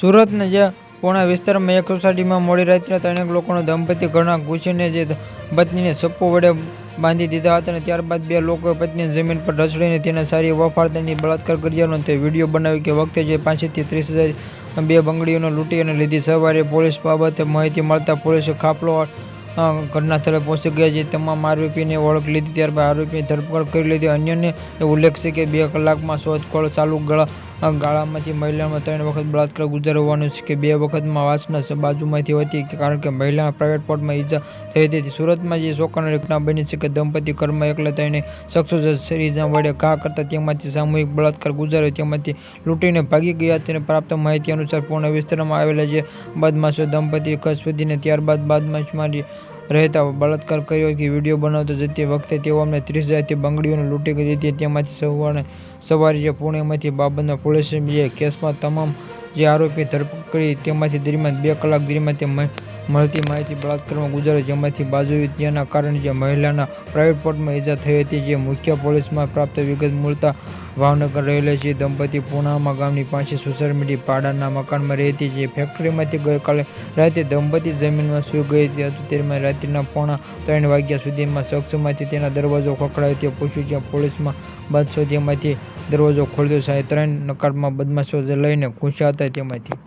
સુરતના જે પોણા વિસ્તારમાં એક સોસાયટીમાં મોડી રાત્રે ત્રણેક લોકોનો દંપતી ઘરના ઘૂસીને જે પત્નીને સપ્પો વડે બાંધી દીધા હતા અને ત્યારબાદ બે લોકોએ પત્નીને જમીન પર ઢસડીને તેને સારી વફાળતાની બળાત્કાર કર્યાનો તે વીડિયો બનાવ્યો કે વખતે જે પાંચથી ત્રીસ હજાર બે બંગડીઓને લૂંટી અને લીધી. સવારે પોલીસ બાબતે માહિતી મળતા પોલીસે ખાપલો ઘટના સ્થળે પહોંચી ગયા છે તમામ આરોપીને ઓળખ લીધી. ત્યારબાદ આરોપીની ધરપકડ કરી લીધી. અન્યને ઉલ્લેખ છે કે બે કલાકમાં શોધખોળ ચાલુ ગળા ગાળામાંથી મહિલામાં ત્રણ વખત બળાત્કાર ગુજારવાનું છે કે બે વખતમાં વાસના બાજુમાંથી હતી કારણ કે મહિલાના પ્રાઇવેટ પોર્ટમાં ઈજા થઈ હતી. સુરતમાં જે ચોંકાવનારી ઘટના બની છે કે દંપતી ઘરમાં એકલા થઈને શખ્સો શરીરના વડે ઘા કરતા તેમાંથી સામૂહિક બળાત્કાર ગુજાર્યો. તેમાંથી લૂંટીને ભાગી ગયા તેને પ્રાપ્ત માહિતી અનુસાર પૂર્ણ વિસ્તારમાં આવેલા જે બદમાશો દંપતી સુધીને ત્યારબાદ બદમાશમાં રહેતા બળાત્કાર કર્યો કે વીડિયો બનાવતો જતી વખતે તેઓ અમને ત્રીસ હજારથી બંગડીઓને લૂંટી ગઈ હતી. તેમાંથી સવારે સવારે જે પુણેમાંથી બાબતના પોલીસે કેસમાં તમામ જે આરોપી ધરપકડ તેમાંથી દરમિયાન બે કલાક દરમિયાન તે મળતી માહિતી બળાત્કારમાં ગુજાર્યો જેમાંથી બાજુ તેના કારણે જે મહિલાના પ્રાઇવેટ પોર્ટમાં ઈજા થઈ હતી, જે મુખ્ય પોલીસમાં પ્રાપ્ત વિગત મળતા ભાવનગર રહેલા છે. દંપતી પૂનામાં ગામની પાસે સોશિયલ મીડિયા પાડાના મકાનમાં રહેતી જે ફેક્ટરીમાંથી ગઈકાલે રાતે દંપતી જમીનમાં સૂઈ ગઈ હતી. તેમાં રાત્રિના પોણા ત્રણ વાગ્યા સુધીમાં શખ્સમાંથી તેના દરવાજો ખખડાયો. તે પૂછ્યું, જ્યાં પોલીસમાં બાદશો તેમાંથી દરવાજો ખોલ્યો સાહેબ, ત્રણ નકારમાં બદમાશો લઈને ઘૂસ્યા તેમાંથી